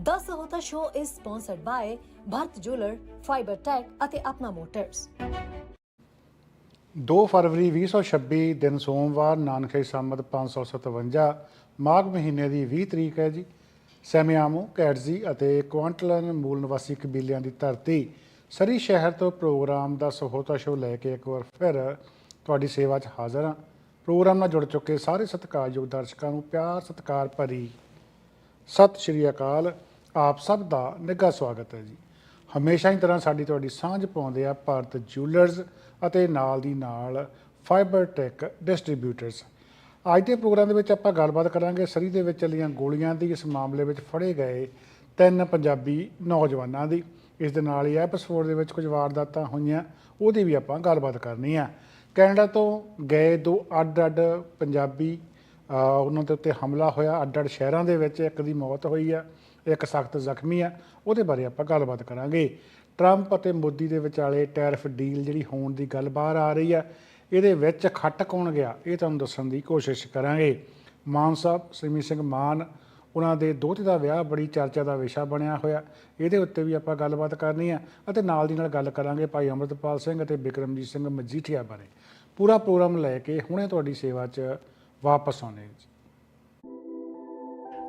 The Sahota Show is sponsored by Bharat Jeweler, Fiber Tech ਅਤੇ Apna motors 2 ਫਰਵਰੀ 2026 ਦਿਨ ਸੋਮਵਾਰ ਨਾਨਕੇ ਸੰਮਤ 557 ਮਾਘ ਮਹੀਨੇ ਦੀ 20 ਤਰੀਕ ਹੈ ਜੀ। ਸੈਮਿਆਮੋ ਕੈਟਜ਼ੀ ਅਤੇ ਕੁਆਂਟਲਨ ਮੂਲ ਨਿਵਾਸੀ ਕਬੀਲਿਆਂ ਦੀ ਧਰਤੀ ਸਰੀ ਸ਼ਹਿਰ ਤੋਂ ਪ੍ਰੋਗਰਾਮ ਦਾ ਸਹੋਤਾ ਸ਼ੋ ਲੈ ਕੇ ਇੱਕ ਵਾਰ ਫਿਰ ਤੁਹਾਡੀ ਸੇਵਾ 'ਚ ਹਾਜ਼ਰ ਹਾਂ। ਪ੍ਰੋਗਰਾਮ ਨਾਲ ਜੁੜ ਚੁੱਕੇ ਸਾਰੇ ਸਤਿਕਾਰਯੋਗ ਦਰਸ਼ਕਾਂ ਨੂੰ ਪਿਆਰ ਸਤਿਕਾਰ ਭਰੀ ਸਤਿ ਸ਼੍ਰੀ ਅਕਾਲ। ਆਪ ਸਭ ਦਾ ਨਿੱਘਾ ਸਵਾਗਤ ਹੈ ਜੀ। ਹਮੇਸ਼ਾ ਹੀ ਤਰ੍ਹਾਂ ਸਾਡੀ ਤੁਹਾਡੀ ਸਾਂਝ ਪਾਉਂਦੇ ਆ ਭਾਰਤ ਜੂਲਰਸ ਅਤੇ ਨਾਲ ਦੀ ਨਾਲ ਫਾਈਬਰ ਟੈਕ ਡਿਸਟ੍ਰੀਬਿਊਟਰਸ। ਅੱਜ ਦੇ ਪ੍ਰੋਗਰਾਮ ਦੇ ਵਿੱਚ ਆਪਾਂ ਗੱਲਬਾਤ ਕਰਾਂਗੇ ਸਰੀ ਦੇ ਵਿੱਚ ਚੱਲੀਆਂ ਗੋਲੀਆਂ ਦੀ। ਇਸ ਮਾਮਲੇ ਵਿੱਚ ਫੜੇ ਗਏ ਤਿੰਨ ਪੰਜਾਬੀ ਨੌਜਵਾਨਾਂ ਦੀ। ਇਸ ਦੇ ਨਾਲ ਹੀ ਐਪਸਫੋਰਡ ਦੇ ਵਿੱਚ ਕੁਝ ਵਾਰਦਾਤਾਂ ਹੋਈਆਂ, ਉਹਦੀ ਵੀ ਆਪਾਂ ਗੱਲਬਾਤ ਕਰਨੀ ਆ। ਕੈਨੇਡਾ ਤੋਂ ਗਏ ਦੋ ਅੱਡ-ਅੱਡ ਪੰਜਾਬੀ ਉਹਨਾਂ ਦੇ ਉੱਤੇ ਹਮਲਾ ਹੋਇਆ। ਅੱਡ-ਅੱਡ ਸ਼ਹਿਰਾਂ ਦੇ ਵਿੱਚ ਇੱਕ ਦੀ ਮੌਤ ਹੋਈ ਆ। ਇੱਕ ਸਖਤ ਜ਼ਖਮੀ ਆ, ਉਹਦੇ ਬਾਰੇ ਆਪਾਂ ਗੱਲਬਾਤ ਕਰਾਂਗੇ। ਟਰੰਪ ਅਤੇ ਮੋਦੀ ਦੇ ਵਿਚਾਲੇ ਟੈਰਿਫ ਡੀਲ ਜਿਹੜੀ ਹੋਣ ਦੀ ਗੱਲ ਬਾਹਰ ਆ ਰਹੀ ਆ, ਇਹਦੇ ਵਿੱਚ ਖੱਟ ਕੌਣ ਗਿਆ, ਇਹ ਤੁਹਾਨੂੰ ਦੱਸਣ ਦੀ ਕੋਸ਼ਿਸ਼ ਕਰਾਂਗੇ। ਮਾਨ ਸਾਹਿਬ ਸਿਮੀ ਸਿੰਘ ਮਾਨ, ਉਹਨਾਂ ਦੇ ਦੋਹਤੇ ਦਾ ਵਿਆਹ, ਬੜੀ ਚਰਚਾ ਦਾ ਵਿਸ਼ਾ ਬਣਿਆ ਹੋਇਆ, ਇਹਦੇ ਉੱਤੇ ਵੀ ਆਪਾਂ ਗੱਲਬਾਤ ਕਰਨੀ ਆ ਅਤੇ ਨਾਲ ਦੀ ਨਾਲ ਗੱਲ ਕਰਾਂਗੇ ਭਾਈ ਅਮਰਤਪਾਲ ਸਿੰਘ ਅਤੇ ਬਿਕਰਮਜੀਤ ਸਿੰਘ ਮਜੀਠੀਆ ਬਾਰੇ। ਪੂਰਾ ਪ੍ਰੋਗਰਾਮ ਲੈ ਕੇ ਹੁਣੇ ਤੁਹਾਡੀ ਸੇਵਾ 'ਚ ਵਾਪਸ ਆਉਣੇ ਜੀ।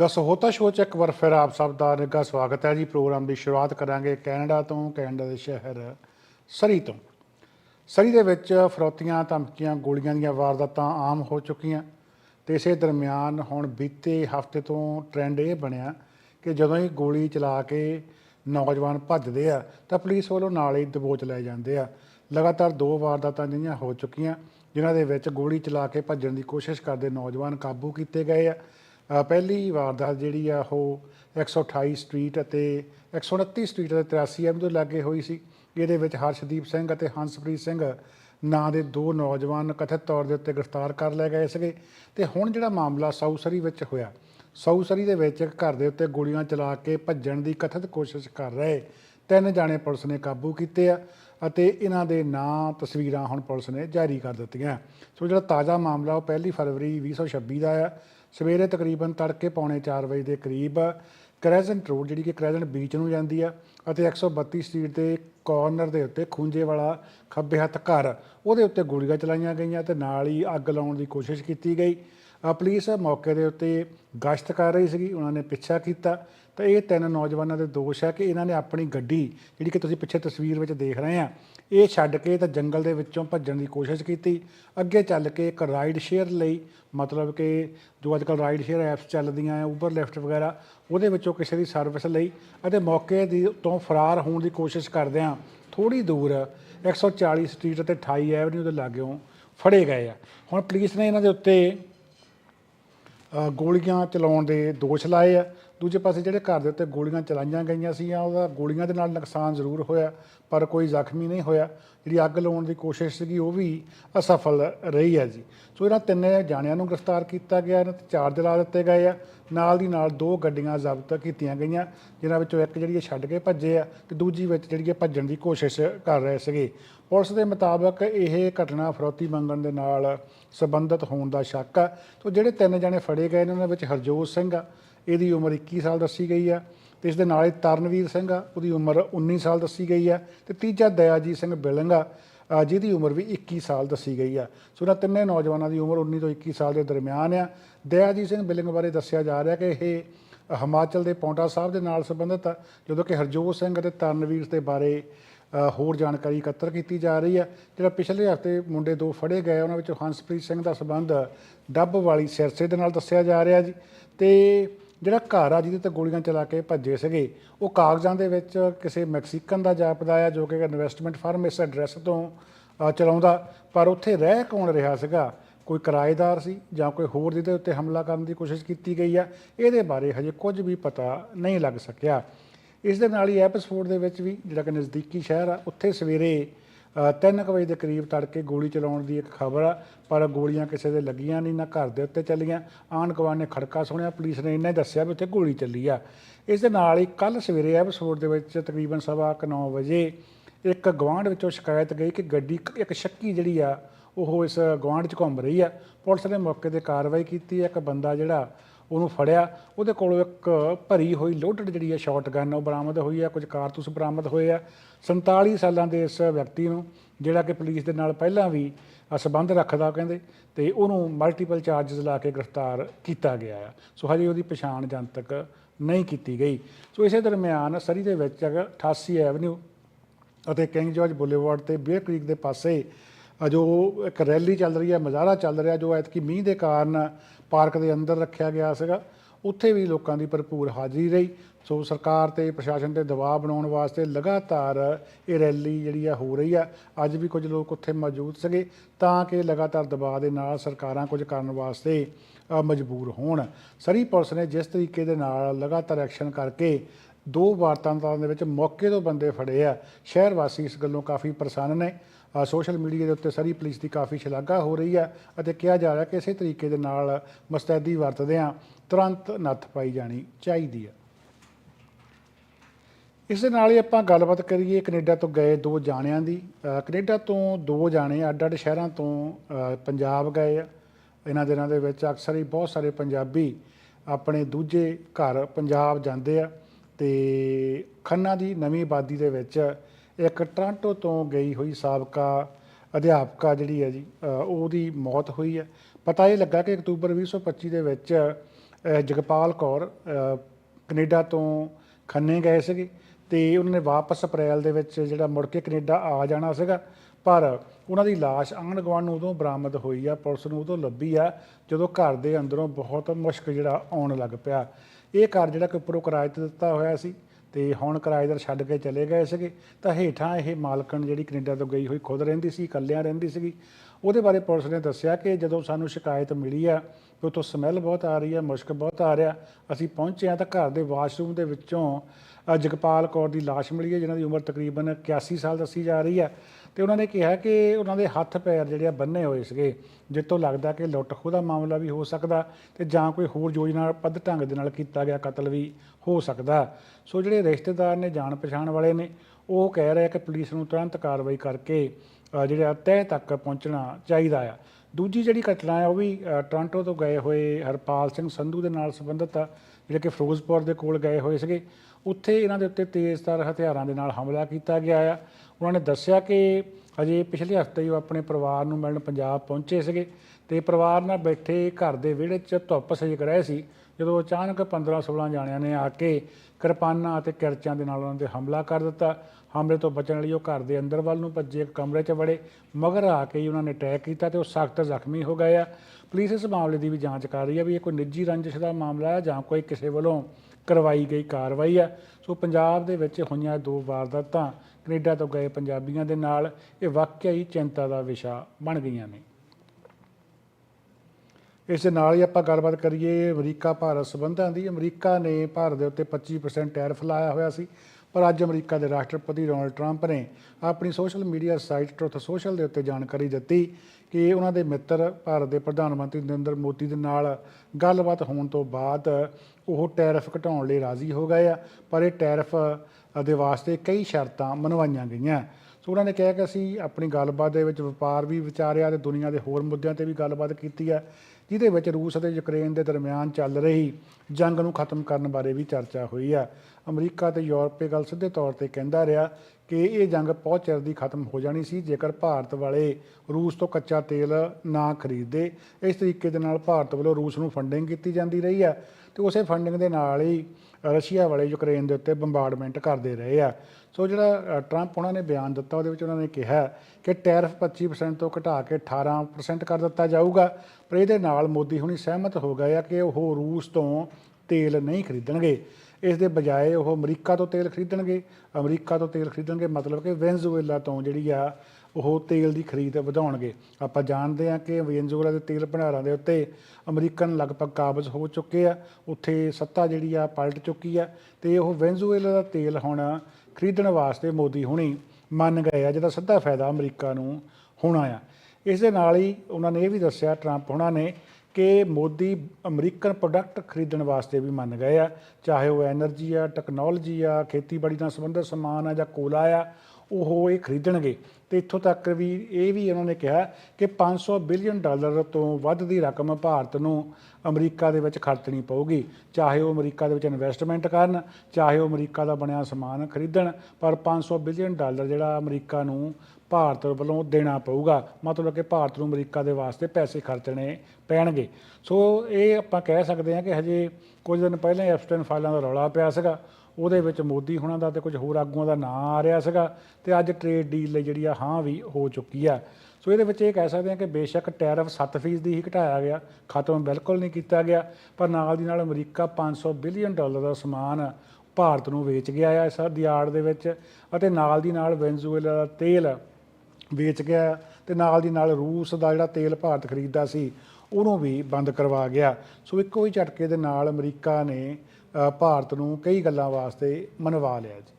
ਦਸ ਹੋਤਾ ਸ਼ੋਅ 'ਚ ਇੱਕ ਵਾਰ ਫਿਰ ਆਪ ਸਭ ਦਾ ਨਿੱਘਾ ਸਵਾਗਤ ਹੈ ਜੀ। ਪ੍ਰੋਗਰਾਮ ਦੀ ਸ਼ੁਰੂਆਤ ਕਰਾਂਗੇ ਕੈਨੇਡਾ ਤੋਂ, ਕੈਨੇਡਾ ਦੇ ਸ਼ਹਿਰ ਸਰੀ ਤੋਂ। ਸਰੀ ਦੇ ਵਿੱਚ ਫਰੋਤੀਆਂ, ਧਮਕੀਆਂ, ਗੋਲੀਆਂ ਦੀਆਂ ਵਾਰਦਾਤਾਂ ਆਮ ਹੋ ਚੁੱਕੀਆਂ। ਤੇ ਇਸੇ ਦਰਮਿਆਨ ਹੁਣ ਬੀਤੇ ਹਫ਼ਤੇ ਤੋਂ ਟ੍ਰੈਂਡ ਇਹ ਬਣਿਆ ਕਿ ਜਦੋਂ ਹੀ ਗੋਲੀ ਚਲਾ ਕੇ ਨੌਜਵਾਨ ਭੱਜਦੇ ਆ, ਤਾਂ ਪੁਲਿਸ ਵੱਲੋਂ ਨਾਲ ਹੀ ਦਬੋਚ ਲੈ ਜਾਂਦੇ ਆ। ਲਗਾਤਾਰ ਦੋ ਵਾਰਦਾਤਾਂ ਜਿਹੜੀਆਂ ਹੋ ਚੁੱਕੀਆਂ, ਜਿਨ੍ਹਾਂ ਦੇ ਵਿੱਚ ਗੋਲੀ ਚਲਾ ਕੇ ਭੱਜਣ ਦੀ ਕੋਸ਼ਿਸ਼ ਕਰਦੇ ਨੌਜਵਾਨ ਕਾਬੂ ਕੀਤੇ ਗਏ ਆ। ਪਹਿਲੀ ਵਾਰਦਾਤ ਜਿਹੜੀ ਆ, ਉਹ 128 ਸਟਰੀਟ ਅਤੇ 129 ਸਟਰੀਟ ਅਤੇ 83 ਐਮ ਦੇ ਲਾਗੇ ਹੋਈ ਸੀ। ਇਹਦੇ ਵਿੱਚ ਹਰਸ਼ਦੀਪ ਸਿੰਘ ਅਤੇ ਹੰਸਪ੍ਰੀਤ ਸਿੰਘ ਨਾਂ ਦੇ ਦੋ ਨੌਜਵਾਨ ਕਥਿਤ ਤੌਰ ਦੇ ਉੱਤੇ ਗ੍ਰਿਫਤਾਰ ਕਰ ਲਏ ਗਏ ਸੀਗੇ। ਤੇ ਹੁਣ ਜਿਹੜਾ ਮਾਮਲਾ ਸਾਊਸਰੀ ਵਿੱਚ ਹੋਇਆ, ਸਾਊਸਰੀ ਦੇ ਵਿੱਚ ਇੱਕ ਘਰ ਦੇ ਉੱਤੇ ਗੋਲੀਆਂ ਚਲਾ ਕੇ ਭੱਜਣ ਦੀ ਕਥਿਤ ਕੋਸ਼ਿਸ਼ ਕਰ ਰਹੇ ਤਿੰਨ ਜਾਣੇ ਪੁਲਿਸ ਨੇ ਕਾਬੂ ਕੀਤੇ ਆ ਅਤੇ ਇਹਨਾਂ ਦੇ ਨਾਂ ਤਸਵੀਰਾਂ ਹੁਣ ਪੁਲਿਸ ਨੇ ਜਾਰੀ ਕਰ ਦਿੱਤੀਆਂ। ਸੋ ਜਿਹੜਾ ਤਾਜ਼ਾ ਮਾਮਲਾ, ਉਹ ਪਹਿਲੀ ਫਰਵਰੀ 2026 ਦਾ ਆ। ਸਵੇਰੇ ਤਕਰੀਬਨ ਤੜਕੇ ਪੌਣੇ 4 ਵਜੇ ਦੇ ਕਰੀਬ ਕ੍ਰੈਜ਼ੈਂਟ ਰੋਡ, ਜਿਹੜੀ ਕਿ ਕ੍ਰੈਜ਼ੈਂਟ ਬੀਚ ਨੂੰ ਜਾਂਦੀ ਆ, ਅਤੇ 132 ਸਟਰੀਟ ਦੇ ਕਾਰਨਰ ਦੇ ਉੱਤੇ ਖੁੰਝੇ ਵਾਲਾ ਖੱਬੇ ਹੱਥ ਘਰ, ਉਹਦੇ ਉੱਤੇ ਗੋਲੀਆਂ ਚਲਾਈਆਂ ਗਈਆਂ ਤੇ ਨਾਲ ਹੀ ਅੱਗ ਲਾਉਣ ਦੀ ਕੋਸ਼ਿਸ਼ ਕੀਤੀ ਗਈ। ਪੁਲਿਸ ਮੌਕੇ ਦੇ ਉੱਤੇ ਗਸ਼ਤ ਕਰ ਰਹੀ ਸੀਗੀ, ਉਹਨਾਂ ਨੇ ਪਿੱਛਾ ਕੀਤਾ। ਤਾਂ ਇਹ ਤਿੰਨ ਨੌਜਵਾਨਾਂ ਦੇ ਦੋਸ਼ ਹੈ ਕਿ ਇਹਨਾਂ ਨੇ ਆਪਣੀ ਗੱਡੀ ਜਿਹੜੀ ਕਿ ਤੁਸੀਂ ਪਿੱਛੇ ਤਸਵੀਰ ਵਿੱਚ ਦੇਖ ਰਹੇ ਆ, ਇਹ ਛੱਡ ਕੇ ਤਾਂ ਜੰਗਲ ਦੇ ਵਿੱਚੋਂ ਭੱਜਣ ਦੀ ਕੋਸ਼ਿਸ਼ ਕੀਤੀ। ਅੱਗੇ ਚੱਲ ਕੇ ਇੱਕ ਰਾਈਡ ਸ਼ੇਅਰ ਲਈ, ਮਤਲਬ ਕਿ ਜੋ ਅੱਜ ਕੱਲ੍ਹ ਰਾਈਡ ਸ਼ੇਅਰ ਐਪਸ ਚੱਲਦੀਆਂ ਆ ਉਬਰ ਲਿਫਟ ਵਗੈਰਾ, ਉਹਦੇ ਵਿੱਚੋਂ ਕਿਸੇ ਦੀ ਸਰਵਿਸ ਲਈ ਅਤੇ ਮੌਕੇ ਦੀ ਤੋਂ ਫਰਾਰ ਹੋਣ ਦੀ ਕੋਸ਼ਿਸ਼ ਕਰਦਿਆਂ ਥੋੜੀ ਦੂਰ 140 ਸਟਰੀਟ ਅਤੇ 28 ਐਵਨਿਊ ਦੇ ਲਾਗਿਓਂ ਫੜੇ ਗਏ ਆ। ਹੁਣ ਪੁਲਿਸ ਨੇ ਇਹਨਾਂ ਦੇ ਉੱਤੇ ਗੋਲੀਆਂ ਚਲਾਉਣ ਦੇ ਦੋਸ਼ ਲਾਏ ਆ। ਦੂਜੇ ਪਾਸੇ ਜਿਹੜੇ ਘਰ ਦੇ ਉੱਤੇ ਗੋਲੀਆਂ ਚਲਾਈਆਂ ਗਈਆਂ ਸੀ ਉਹਦਾ ਗੋਲੀਆਂ ਦੇ ਨਾਲ ਨੁਕਸਾਨ ਜ਼ਰੂਰ ਹੋਇਆ, ਪਰ ਕੋਈ ਜ਼ਖਮੀ ਨਹੀਂ ਹੋਇਆ। ਜਿਹੜੀ ਅੱਗ ਲਾਉਣ ਦੀ ਕੋਸ਼ਿਸ਼ ਸੀਗੀ, ਉਹ ਵੀ ਅਸਫਲ ਰਹੀ ਹੈ ਜੀ। ਸੋ ਇਹਨਾਂ ਤਿੰਨੇ ਜਾਣਿਆਂ ਨੂੰ ਗ੍ਰਿਫਤਾਰ ਕੀਤਾ ਗਿਆ, ਇਹਨਾਂ ਤੇ ਚਾਰ ਜਲਾ ਦਿੱਤੇ ਗਏ ਆ। ਨਾਲ ਦੀ ਨਾਲ ਦੋ ਗੱਡੀਆਂ ਜ਼ਬਤ ਕੀਤੀਆਂ ਗਈਆਂ, ਜਿਨ੍ਹਾਂ ਵਿੱਚੋਂ ਇੱਕ ਜਿਹੜੀ ਇਹ ਛੱਡ ਕੇ ਭੱਜੇ ਆ ਤੇ ਦੂਜੀ ਵਿੱਚ ਜਿਹੜੀ ਇਹ ਭੱਜਣ ਦੀ ਕੋਸ਼ਿਸ਼ ਕਰ ਰਹੇ ਸੀਗੇ। ਪੁਲਿਸ ਦੇ ਮੁਤਾਬਕ ਇਹ ਘਟਨਾ ਫਰੋਤੀ ਮੰਗਣ ਦੇ ਨਾਲ ਸੰਬੰਧਿਤ ਹੋਣ ਦਾ ਸ਼ੱਕ ਆ। ਤੋ ਜਿਹੜੇ ਤਿੰਨ ਜਣੇ ਫੜੇ ਗਏ ਨੇ, ਉਹਨਾਂ ਵਿੱਚ ਹਰਜੋਤ ਸਿੰਘ ਆ ਇਹਦੀ ਉਮਰ 21 ਸਾਲ ਦੱਸੀ ਗਈ ਆ ਤੇ ਇਸ ਦੇ ਨਾਲ ਹੀ ਤਰਨਵੀਰ ਸਿੰਘ ਆ, ਉਹਦੀ ਉਮਰ 19 ਸਾਲ ਦੱਸੀ ਗਈ ਆ ਤੇ ਤੀਜਾ ਦਇਆਜੀਤ ਸਿੰਘ ਬਿਲੰਗ ਆ ਜਿਹਦੀ ਉਮਰ ਵੀ 21 ਸਾਲ ਦੱਸੀ ਗਈ ਆ। ਸੋ ਇਹਨਾਂ ਤਿੰਨੇ ਨੌਜਵਾਨਾਂ ਦੀ ਉਮਰ 19 ਤੋਂ 21 ਸਾਲ ਦੇ ਦਰਮਿਆਨ ਆ। ਦਇਆਜੀਤ ਸਿੰਘ ਬਿਲੰਗ ਬਾਰੇ ਦੱਸਿਆ ਜਾ ਰਿਹਾ ਕਿ ਇਹ ਹਿਮਾਚਲ ਦੇ ਪੌਂਟਾ ਸਾਹਿਬ ਦੇ ਨਾਲ ਸੰਬੰਧਿਤ ਆ, ਜਦੋਂ ਕਿ ਹਰਜੋਤ ਸਿੰਘ ਅਤੇ ਤਰਨਵੀਰ ਦੇ ਬਾਰੇ ਹੋਰ ਜਾਣਕਾਰੀ ਇਕੱਤਰ ਕੀਤੀ ਜਾ ਰਹੀ ਹੈ ਜਿਹੜਾ ਪਿਛਲੇ ਹਫ਼ਤੇ ਮੁੰਡੇ ਦੋ ਫੜੇ ਗਏ ਉਹਨਾਂ ਵਿੱਚੋਂ ਹੰਸਪ੍ਰੀਤ ਸਿੰਘ ਦਾ ਸਬੰਧ ਡੱਬ ਵਾਲੀ ਸਿਰਸੇ ਦੇ ਨਾਲ ਦੱਸਿਆ ਜਾ ਰਿਹਾ ਜੀ। ਤੇ ਜਿਹੜਾ ਘਰ ਆ ਜਿਹਦੇ ਤੇ ਗੋਲੀਆਂ ਚਲਾ ਕੇ ਭੱਜੇ ਸੀਗੇ, ਉਹ ਕਾਗਜ਼ਾਂ ਦੇ ਵਿੱਚ ਕਿਸੇ ਮੈਕਸੀਕਨ ਦਾ ਜਾਪਦਾ ਆ ਜੋ ਕਿ ਇਨਵੈਸਟਮੈਂਟ ਫਰਮ ਇਸ ਐਡਰੈਸ ਤੋਂ ਚਲਾਉਂਦਾ, ਪਰ ਉੱਥੇ ਰਹਿ ਕੌਣ ਰਿਹਾ ਸੀਗਾ? ਕੋਈ ਕਿਰਾਏਦਾਰ ਸੀ ਜਾਂ ਕੋਈ ਹੋਰ ਜਿਹਦੇ ਉੱਤੇ ਹਮਲਾ ਕਰਨ ਦੀ ਕੋਸ਼ਿਸ਼ ਕੀਤੀ ਗਈ ਆ? ਇਹਦੇ ਬਾਰੇ ਹਜੇ ਕੁਝ ਵੀ ਪਤਾ ਨਹੀਂ ਲੱਗ ਸਕਿਆ। ਇਸ ਦੇ ਨਾਲ ਹੀ ਐਪਸਫੋਰਡ ਦੇ ਵਿੱਚ ਵੀ ਜਿਹੜਾ ਕਿ ਨਜ਼ਦੀਕੀ ਸ਼ਹਿਰ ਆ, ਉੱਥੇ ਸਵੇਰੇ 3 ਵਜੇ ਦੇ ਕਰੀਬ ਤੜਕੇ ਗੋਲੀ ਚਲਾਉਣ ਦੀ ਇੱਕ ਖਬਰ ਆ, ਪਰ ਗੋਲੀਆਂ ਕਿਸੇ ਦੇ ਲੱਗੀਆਂ ਨਹੀਂ, ਨਾ ਘਰ ਦੇ ਉੱਤੇ ਚੱਲੀਆਂ। ਆਂਢ ਗੁਆਂਢ ਨੇ ਖੜਕਾ ਸੁਣਿਆ, ਪੁਲਿਸ ਨੇ ਇੰਨਾ ਹੀ ਦੱਸਿਆ ਵੀ ਉੱਥੇ ਗੋਲੀ ਚੱਲੀ ਆ। ਇਸ ਦੇ ਨਾਲ ਹੀ ਕੱਲ ਸਵੇਰੇ ਐਪਸਫੋਰਡ ਦੇ ਵਿੱਚ ਤਕਰੀਬਨ ਸਵਾ ਕੁ ਨੌ ਵਜੇ ਇੱਕ ਗਵਾਂਢ ਵਿੱਚੋਂ ਸ਼ਿਕਾਇਤ ਗਈ ਕਿ ਗੱਡੀ ਇੱਕ ਸ਼ੱਕੀ ਜਿਹੜੀ ਆ, ਉਹ ਇਸ ਗਵਾਂਢ 'ਚ ਘੁੰਮ ਰਹੀ ਆ। ਪੁਲਿਸ ਨੇ ਮੌਕੇ ਤੇ ਕਾਰਵਾਈ ਕੀਤੀ, ਇੱਕ ਬੰਦਾ ਜਿਹੜਾ ਉਹਨੂੰ ਫੜਿਆ ਉਹਦੇ ਕੋਲੋਂ ਇੱਕ ਭਰੀ ਹੋਈ ਲੋਡਡ ਜਿਹੜੀ ਹੈ ਸ਼ਾਟਗਨ ਉਹ ਬਰਾਮਦ ਹੋਈ ਹੈ ਕੁਝ ਕਾਰਤੂਸ ਬਰਾਮਦ ਹੋਏ ਆ। 47 ਸਾਲਾਂ ਦੇ ਇਸ ਵਿਅਕਤੀ ਨੂੰ ਜਿਹੜਾ ਕਿ ਪੁਲਿਸ ਦੇ ਨਾਲ ਪਹਿਲਾਂ ਵੀ ਅ, ਸੰਬੰਧ ਰੱਖਦਾ ਕਹਿੰਦੇ ਤੇ ਉਹਨੂੰ ਮਲਟੀਪਲ ਚਾਰजेस ਲਾ ਕੇ ਗ੍ਰਿਫਤਾਰ ਕੀਤਾ ਗਿਆ ਆ। ਸੋ ਹਜੇ ਉਹਦੀ ਪਛਾਣ ਜਨਤਕ ਨਹੀਂ ਕੀਤੀ ਗਈ। ਸੋ ਇਸੇ ਦਰਮਿਆਨ ਸਰੀ ਦੇ ਵਿੱਚ ਹੈਗਾ 88 ਐਵਨਿਊ ਅਤੇ ਕਿੰਗ ਜਾਰਜ ਬੁਲੇਵਾਰਡ ਤੇ ਬੀਅਰ ਕ੍ਰੀਕ ਦੇ ਪਾਸੇ ਜੋ ਇੱਕ ਰੈਲੀ ਚੱਲ ਰਹੀ ਹੈ ਮਜ਼ਾਰਾ ਚੱਲ ਰਿਹਾ, ਜੋ ਐਤਕੀ ਮੀਂਹ ਦੇ ਕਾਰਨ ਪਾਰਕ ਦੇ ਅੰਦਰ ਰੱਖਿਆ ਗਿਆ ਸੀਗਾ। ਉੱਥੇ ਵੀ ਲੋਕਾਂ ਦੀ ਭਰਪੂਰ ਹਾਜ਼ਰੀ ਰਹੀ। ਸੋ ਸਰਕਾਰ ਤੇ ਪ੍ਰਸ਼ਾਸਨ ਤੇ ਦਬਾਅ ਬਣਾਉਣ ਵਾਸਤੇ ਲਗਾਤਾਰ ਇਹ ਰੈਲੀ ਜਿਹੜੀ ਆ ਹੋ ਰਹੀ ਆ। ਅੱਜ ਵੀ ਕੁਝ ਲੋਕ ਉੱਥੇ ਮੌਜੂਦ ਸੀਗੇ, ਤਾਂ ਕਿ ਲਗਾਤਾਰ ਦਬਾਅ ਦੇ ਨਾਲ ਸਰਕਾਰਾਂ ਕੁਝ ਕਰਨ ਵਾਸਤੇ ਮਜਬੂਰ ਹੋਣ। ਸਰੀ ਪੁਲਿਸ ਨੇ ਜਿਸ ਤਰੀਕੇ ਦੇ ਨਾਲ ਲਗਾਤਾਰ ਐਕਸ਼ਨ ਕਰਕੇ ਦੋ ਵਾਰਤਾਂਤਾਂ ਦੇ ਵਿੱਚ ਮੌਕੇ ਤੋਂ ਬੰਦੇ ਫੜੇ ਆ। ਸ਼ਹਿਰ ਵਾਸੀ ਇਸ ਗੱਲੋਂ ਕਾਫੀ ਪ੍ਰਸੰਨ ਨੇ। ਸੋਸ਼ਲ ਮੀਡੀਆ ਦੇ ਉੱਤੇ ਸਾਰੀ ਪੁਲਿਸ ਦੀ ਕਾਫੀ ਸ਼ਲਾਘਾ ਹੋ ਰਹੀ ਹੈ ਅਤੇ ਕਿਹਾ ਜਾ ਰਿਹਾ ਕਿ ਇਸੇ ਤਰੀਕੇ ਦੇ ਨਾਲ ਮੁਸਤੈਦੀ ਵਰਤਦਿਆਂ ਤੁਰੰਤ ਨੱਥ ਪਾਈ ਜਾਣੀ ਚਾਹੀਦੀ ਹੈ ਇਸ ਦੇ ਨਾਲ ਹੀ ਆਪਾਂ ਗੱਲਬਾਤ ਕਰੀਏ ਕੈਨੇਡਾ ਤੋਂ ਗਏ ਦੋ ਜਾਣਿਆਂ ਦੀ। ਅ, ਕੈਨੇਡਾ ਤੋਂ ਦੋ ਜਾਣੇ ਅੱਡ ਅੱਡ ਸ਼ਹਿਰਾਂ ਤੋਂ ਪੰਜਾਬ ਗਏ ਆ। ਇਹਨਾਂ ਦਿਨਾਂ ਦੇ ਵਿੱਚ ਅਕਸਰ ਹੀ ਬਹੁਤ ਸਾਰੇ ਪੰਜਾਬੀ ਆਪਣੇ ਦੂਜੇ ਘਰ ਪੰਜਾਬ ਜਾਂਦੇ ਆ। ਤੇ ਖੰਨਾ ਦੀ ਨਵੀਂ ਆਬਾਦੀ ਦੇ ਵਿੱਚ ਇੱਕ ਟ੍ਰਾਂਟੋ ਤੋਂ ਗਈ ਹੋਈ ਸਾਬਕਾ ਅਧਿਆਪਕਾ ਜਿਹੜੀ ਹੈ ਜੀ ਉਹਦੀ ਮੌਤ ਹੋਈ ਹੈ। ਪਤਾ ਇਹ ਲੱਗਾ ਕਿ ਅਕਤੂਬਰ 2025 ਦੇ ਵਿੱਚ ਜਗਪਾਲ ਕੌਰ ਅ, ਕੈਨੇਡਾ ਤੋਂ ਖੰਨੇ ਗਏ ਸੀਗੇ ਤੇ ਉਹਨਾਂ ਨੇ ਵਾਪਸ ਅਪ੍ਰੈਲ ਦੇ ਵਿੱਚ ਜਿਹੜਾ ਮੁੜ ਕੇ ਕੈਨੇਡਾ ਆ ਜਾਣਾ ਸੀਗਾ ਪਰ ਉਹਨਾਂ ਦੀ ਲਾਸ਼ ਆਂਢ ਗੁਆਂਢ ਨੂੰ ਉਦੋਂ ਬਰਾਮਦ ਹੋਈ ਆ ਪੁਲਿਸ ਨੂੰ ਉਦੋਂ ਲੱਭੀ ਆ ਜਦੋਂ ਘਰ ਦੇ ਅੰਦਰੋਂ ਬਹੁਤ ਮੁਸ਼ਕ ਜਿਹੜਾ ਆਉਣ ਲੱਗ ਪਿਆ। ਇਹ ਘਰ ਜਿਹੜਾ ਕਿ ਉੱਪਰੋਂ ਕਿਰਾਏ ਤੇ ਦਿੱਤਾ ਹੋਇਆ ਸੀ ਤੇ ਹੁਣ ਕਿਰਾਏਦਾਰ ਛੱਡ ਕੇ ਚਲੇ ਗਏ ਸੀਗੇ। ਤਾਂ ਹੇਠਾਂ ਇਹ ਮਾਲਕਣ ਜਿਹੜੀ ਕੈਨੇਡਾ ਤੋਂ ਗਈ ਹੋਈ ਖੁਦ ਰਹਿੰਦੀ ਸੀ, ਇਕੱਲਿਆਂ ਰਹਿੰਦੀ ਸੀਗੀ। ਉਹਦੇ ਬਾਰੇ ਪੁਲਿਸ ਨੇ ਦੱਸਿਆ ਕਿ ਜਦੋਂ ਸਾਨੂੰ ਸ਼ਿਕਾਇਤ ਮਿਲੀ ਆ ਕਿ ਉੱਥੋਂ ਸਮੈਲ ਬਹੁਤ ਆ ਰਹੀ ਹੈ ਮੁਸ਼ਕ ਬਹੁਤ ਆ ਰਿਹਾ, ਅਸੀਂ ਪਹੁੰਚੇ ਆ ਤਾਂ ਘਰ ਦੇ ਵਾਸ਼ਰੂਮ ਦੇ ਵਿੱਚੋਂ ਜਗਪਾਲ ਕੌਰ ਦੀ ਲਾਸ਼ ਮਿਲੀ ਹੈ, ਜਿਨ੍ਹਾਂ ਦੀ ਉਮਰ ਤਕਰੀਬਨ 81 ਸਾਲ ਦੱਸੀ ਜਾ ਰਹੀ ਹੈ ਤੇ ਉਹਨਾਂ ਨੇ ਕਿਹਾ ਕਿ ਉਹਨਾਂ ਦੇ ਹੱਥ ਪੈਰ ਜਿਹੜੇ ਆ ਬੰਨੇ ਹੋਏ ਸੀਗੇ ਜਿੱਤੋਂ ਲੱਗਦਾ ਕਿ ਲੁੱਟ ਖੋਹ ਦਾ ਮਾਮਲਾ ਵੀ ਹੋ ਸਕਦਾ ਤੇ ਜਾਂ ਕੋਈ ਹੋਰ ਯੋਜਨਾ ਪੱਧ ਢੰਗ ਦੇ ਨਾਲ ਕੀਤਾ ਗਿਆ ਕਤਲ ਵੀ ਹੋ ਸਕਦਾ। ਸੋ ਜਿਹੜੇ ਰਿਸ਼ਤੇਦਾਰ ਨੇ, ਜਾਣ ਪਛਾਣ ਵਾਲੇ ਨੇ, ਉਹ ਕਹਿ ਰਹੇ ਆ ਕਿ ਪੁਲਿਸ ਨੂੰ ਤੁਰੰਤ ਕਾਰਵਾਈ ਕਰਕੇ ਜਿਹੜਾ ਤਹਿ ਤੱਕ ਪਹੁੰਚਣਾ ਚਾਹੀਦਾ ਆ। ਦੂਜੀ ਜਿਹੜੀ ਘਟਨਾ ਹੈ ਉਹ ਵੀ ਟੋਰਾਂਟੋ ਤੋਂ ਗਏ ਹੋਏ ਹਰਪਾਲ ਸਿੰਘ ਸੰਧੂ ਦੇ ਨਾਲ ਸੰਬੰਧਿਤ ਆ, ਜਿਹੜੇ ਕਿ ਫਿਰੋਜ਼ਪੁਰ ਦੇ ਕੋਲ ਗਏ ਹੋਏ ਸੀਗੇ। ਉੱਥੇ ਇਹਨਾਂ ਦੇ ਉੱਤੇ ਤੇਜ਼ਧਾਰ ਹਥਿਆਰਾਂ ਦੇ ਨਾਲ ਹਮਲਾ ਕੀਤਾ ਗਿਆ ਆ। ਉਹਨਾਂ ਨੇ ਦੱਸਿਆ ਕਿ ਅਜੇ ਪਿਛਲੇ ਹਫ਼ਤੇ ਹੀ ਉਹ ਆਪਣੇ ਪਰਿਵਾਰ ਨੂੰ ਮਿਲਣ ਪੰਜਾਬ ਪਹੁੰਚੇ ਸੀਗੇ ਤੇ ਪਰਿਵਾਰ ਨਾਲ ਬੈਠੇ ਘਰ ਦੇ ਵਿਹੜੇ 'ਚ ਧੁੱਪ ਸੇਕ ਰਹੇ ਸੀ, ਜਦੋਂ ਅਚਾਨਕ 15-16 ਜਾਣਿਆਂ ਨੇ ਆ ਕੇ ਕਿਰਪਾਨਾਂ ਅਤੇ ਕਿਰਚਾਂ ਦੇ ਨਾਲ ਉਹਨਾਂ ਤੇ ਹਮਲਾ ਕਰ ਦਿੱਤਾ। ਹਮਲੇ ਤੋਂ ਬਚਣ ਲਈ ਉਹ ਘਰ ਦੇ ਅੰਦਰ ਵੱਲ ਨੂੰ ਭੱਜੇ, ਇੱਕ ਕਮਰੇ 'ਚ ਵੜੇ, ਮਗਰ ਆ ਕੇ ਹੀ ਉਹਨਾਂ ਨੇ ਅਟੈਕ ਕੀਤਾ ਤੇ ਉਹ ਸਖਤ ਜ਼ਖਮੀ ਹੋ ਗਏ ਆ। ਪੁਲਿਸ ਇਸ ਮਾਮਲੇ ਦੀ ਵੀ ਜਾਂਚ ਕਰ ਰਹੀ ਹੈ ਵੀ ਇਹ ਕੋਈ ਨਿੱਜੀ ਰੰਜਿਸ਼ ਦਾ ਮਾਮਲਾ ਹੈ ਜਾਂ ਕੋਈ ਕਿਸੇ ਵੱਲੋਂ ਕਰਵਾਈ ਗਈ ਕਾਰਵਾਈ ਆ। ਸੋ ਪੰਜਾਬ ਦੇ ਵਿੱਚ ਹੋਈਆਂ ਦੋ ਵਾਰਦਾਤਾਂ ਕੈਨੇਡਾ ਤੋਂ ਗਏ ਪੰਜਾਬੀਆਂ ਦੇ ਨਾਲ, ਇਹ ਵਾਕਿਆ ਹੀ ਚਿੰਤਾ ਦਾ ਵਿਸ਼ਾ ਬਣ ਗਈਆਂ ਨੇ। ਇਸ ਦੇ ਨਾਲ ਹੀ ਆਪਾਂ ਗੱਲਬਾਤ ਕਰੀਏ ਅਮਰੀਕਾ ਭਾਰਤ ਸਬੰਧਾਂ ਦੀ। ਅਮਰੀਕਾ ਨੇ ਭਾਰਤ ਦੇ ਉੱਤੇ 25% ਟੈਰਿਫ ਲਾਇਆ ਹੋਇਆ ਸੀ, ਪਰ ਅੱਜ ਅਮਰੀਕਾ ਦੇ ਰਾਸ਼ਟਰਪਤੀ ਡੋਨਲਡ ਟਰੰਪ ਨੇ ਆਪਣੀ social media site Truth Social ਦੇ ਉੱਤੇ ਜਾਣਕਾਰੀ ਦਿੱਤੀ ਕਿ ਉਹਨਾਂ ਦੇ ਮਿੱਤਰ ਭਾਰਤ ਦੇ ਪ੍ਰਧਾਨ ਮੰਤਰੀ ਨਰਿੰਦਰ ਮੋਦੀ ਦੇ ਨਾਲ ਗੱਲਬਾਤ ਹੋਣ ਤੋਂ ਬਾਅਦ ਉਹ ਟੈਰਿਫ ਘਟਾਉਣ ਲਈ ਰਾਜ਼ੀ ਹੋ ਗਏ ਆ, ਪਰ ਇਹ ਟੈਰਿਫ ਦੇ ਵਾਸਤੇ ਕਈ ਸ਼ਰਤਾਂ ਮਨਵਾਈਆਂ ਗਈਆਂ। ਸੋ ਉਹਨਾਂ ਨੇ ਕਿਹਾ ਕਿ ਅਸੀਂ ਆਪਣੀ ਗੱਲਬਾਤ ਦੇ ਵਿੱਚ ਵਪਾਰ ਵੀ ਵਿਚਾਰਿਆ ਤੇ ਦੁਨੀਆ ਦੇ ਹੋਰ ਮੁੱਦਿਆਂ ਤੇ ਵੀ ਗੱਲਬਾਤ ਕੀਤੀ ਹੈ ਜਿਹਦੇ ਵਿੱਚ ਰੂਸ ਅਤੇ ਯੂਕਰੇਨ ਦੇ ਦਰਮਿਆਨ ਚੱਲ ਰਹੀ ਜੰਗ ਨੂੰ ਖਤਮ ਕਰਨ ਬਾਰੇ ਵੀ ਚਰਚਾ ਹੋਈ ਆ। ਅਮਰੀਕਾ ਤੇ ਯੂਰਪ ਇਹ ਗੱਲ ਸਿੱਧੇ ਤੌਰ ਤੇ ਕਹਿੰਦਾ ਰਿਹਾ ਕਿ ਇਹ ਜੰਗ ਬਹੁਤ ਚਿਰ ਦੀ ਖਤਮ ਹੋ ਜਾਣੀ ਸੀ, ਜੇਕਰ ਭਾਰਤ ਵਾਲੇ ਰੂਸ ਤੋਂ ਕੱਚਾ ਤੇਲ ਨਾ ਖਰੀਦਦੇ। ਇਸ ਤਰੀਕੇ ਦੇ ਨਾਲ ਭਾਰਤ ਵੱਲੋਂ ਰੂਸ ਨੂੰ ਫੰਡਿੰਗ ਕੀਤੀ ਜਾਂਦੀ ਰਹੀ ਆ ਤੇ ਉਸੇ ਫੰਡਿੰਗ ਦੇ ਨਾਲ ਹੀ ਰਸ਼ੀਆ ਵਾਲੇ ਯੂਕਰੇਨ ਦੇ ਉੱਤੇ ਬੰਬਾਰਡਮੈਂਟ ਕਰਦੇ ਰਹੇ ਆ। ਸੋ ਜਿਹੜਾ ਟਰੰਪ ਉਹਨਾਂ ਨੇ ਬਿਆਨ ਦਿੱਤਾ, ਉਹਦੇ ਵਿੱਚ ਉਹਨਾਂ ਨੇ ਕਿਹਾ ਕਿ ਟੈਰਿਫ 25% ਤੋਂ ਘਟਾ ਕੇ 18% ਕਰ ਦਿੱਤਾ ਜਾਊਗਾ, ਪਰ ਇਹਦੇ ਨਾਲ ਮੋਦੀ ਹੁਣੀ ਸਹਿਮਤ ਹੋ ਗਏ ਆ ਕਿ ਉਹ ਰੂਸ ਤੋਂ ਤੇਲ ਨਹੀਂ ਖਰੀਦਣਗੇ। ਇਸ ਦੇ ਬਜਾਏ ਉਹ ਅਮਰੀਕਾ ਤੋਂ ਤੇਲ ਖਰੀਦਣਗੇ। ਅਮਰੀਕਾ ਤੋਂ ਤੇਲ ਖਰੀਦਣਗੇ ਮਤਲਬ ਕਿ ਵੈਨਜ਼ੂਏਲਾ ਤੋਂ ਜਿਹੜੀ ਆ, ਉਹ ਤੇਲ ਦੀ ਖਰੀਦ ਵਧਾਉਣਗੇ। ਆਪਾਂ ਜਾਣਦੇ ਹਾਂ ਕਿ ਵੈਨਜ਼ੂਏਲਾ ਦੇ ਤੇਲ ਭੰਡਾਰਾਂ ਦੇ ਉੱਤੇ ਅਮਰੀਕਨ ਲਗਭਗ ਕਾਬਜ਼ ਹੋ ਚੁੱਕੇ ਆ। ਉੱਥੇ ਸੱਤਾ ਜਿਹੜੀ ਆ, ਪਲਟ ਚੁੱਕੀ ਆ ਤੇ ਉਹ ਵੈਨਜ਼ੂਏਲਾ ਦਾ ਤੇਲ ਹੁਣ ਖਰੀਦਣ ਵਾਸਤੇ ਮੋਦੀ ਹੁਣੀ ਮੰਨ ਗਏ ਆ, ਜਿਹਦਾ ਸਿੱਧਾ ਫਾਇਦਾ ਅਮਰੀਕਾ ਨੂੰ ਹੋਣਾ ਆ। ਇਸ ਦੇ ਨਾਲ ਹੀ ਉਹਨਾਂ ਨੇ ਇਹ ਵੀ ਦੱਸਿਆ, ਟਰੰਪ ਉਹਨਾਂ ਨੇ ਕਿ ਮੋਦੀ ਅਮਰੀਕਨ ਪ੍ਰੋਡਕਟ ਖਰੀਦਣ ਵਾਸਤੇ ਵੀ ਮੰਨ ਗਏ ਆ, ਚਾਹੇ ਉਹ એનર્ਜੀ ਆ, ਟੈਕਨੋਲੋਜੀ ਆ, ਖੇਤੀਬਾੜੀ ਨਾਲ ਸੰਬੰਧਿਤ ਸਮਾਨ ਆ ਜਾਂ ਕੋਲਾ ਆ, ਉਹ ਇਹ ਖਰੀਦਣਗੇ। ਤੇ ਇੱਥੋਂ ਤੱਕ ਵੀ ਇਹ ਵੀ ਉਹਨਾਂ ਨੇ ਕਿਹਾ ਕਿ 500 ਬਿਲੀਅਨ ਡਾਲਰ ਤੋਂ ਵੱਧ ਦੀ ਰਕਮ ਭਾਰਤ ਨੂੰ ਅਮਰੀਕਾ ਦੇ ਵਿੱਚ ਖਰਚਣੀ ਪਊਗੀ। ਚਾਹੇ ਉਹ ਅਮਰੀਕਾ ਦੇ ਵਿੱਚ ਇਨਵੈਸਟਮੈਂਟ ਕਰਨ, ਚਾਹੇ ਉਹ ਅਮਰੀਕਾ ਦਾ ਬਣਿਆ ਸਮਾਨ ਖਰੀਦਣ, ਪਰ 500 ਬਿਲੀਅਨ ਡਾਲਰ ਜਿਹੜਾ ਅਮਰੀਕਾ ਨੂੰ ਭਾਰਤ ਵੱਲੋਂ ਦੇਣਾ ਪਊਗਾ। ਮਤਲਬ ਕਿ ਭਾਰਤ ਨੂੰ ਅਮਰੀਕਾ ਦੇ ਵਾਸਤੇ ਪੈਸੇ ਖਰਚਣੇ ਪੈਣਗੇ। ਸੋ ਇਹ ਆਪਾਂ ਕਹਿ ਸਕਦੇ ਹਾਂ ਕਿ ਹਜੇ ਕੁਝ ਦਿਨ ਪਹਿਲਾਂ ਐਫਸਟਨ ਫਾਈਲਾਂ ਦਾ ਰੌਲਾ ਪਿਆ ਸੀਗਾ। ਉਹਦੇ ਵਿੱਚ ਮੋਦੀ ਹੁਣਾਂ ਦਾ ਤੇ ਕੁਝ ਹੋਰ ਆਗੂਆਂ ਦਾ ਨਾਂ ਆ ਰਿਹਾ ਸੀਗਾ ਤੇ ਅੱਜ ਟ੍ਰੇਡ ਡੀਲ ਲਈ ਜਿਹੜੀ ਆ ਹਾਂ ਵੀ ਹੋ ਚੁੱਕੀ ਆ। ਸੋ ਇਹਦੇ ਵਿੱਚ ਇਹ ਕਹਿ ਸਕਦੇ ਹਾਂ ਕਿ ਬੇਸ਼ੱਕ ਟੈਰਫ 7% ਦੀ ਹੀ ਘਟਾਇਆ ਗਿਆ। ਖਤਮ ਬਿਲਕੁਲ ਨਹੀਂ ਕੀਤਾ ਗਿਆ, ਪਰ ਨਾਲ ਦੀ ਨਾਲ ਅਮਰੀਕਾ 500 ਬਿਲੀਅਨ ਡਾਲਰ ਦਾ ਸਮਾਨ ਭਾਰਤ ਨੂੰ ਵੇਚ ਗਿਆ ਆ ਇਸ ਦਿਹਾੜ ਦੇ ਵਿੱਚ ਅਤੇ ਨਾਲ ਦੀ ਨਾਲ ਵੈਨਜ਼ੂਏਲਾ ਦਾ ਤੇਲ ਵੇਚ ਗਿਆ ਤੇ ਨਾਲ ਦੀ ਨਾਲ ਰੂਸ ਦਾ ਜਿਹੜਾ ਤੇਲ ਭਾਰਤ ਖਰੀਦਦਾ ਸੀ ਉਹਨੂੰ ਵੀ ਬੰਦ ਕਰਵਾ ਗਿਆ। ਸੋ ਇੱਕੋ ਹੀ ਝਟਕੇ ਦੇ ਨਾਲ ਅਮਰੀਕਾ ਨੇ ਭਾਰਤ ਨੂੰ ਕਈ ਗੱਲਾਂ ਵਾਸਤੇ ਮਨਵਾ ਲਿਆ ਜੀ।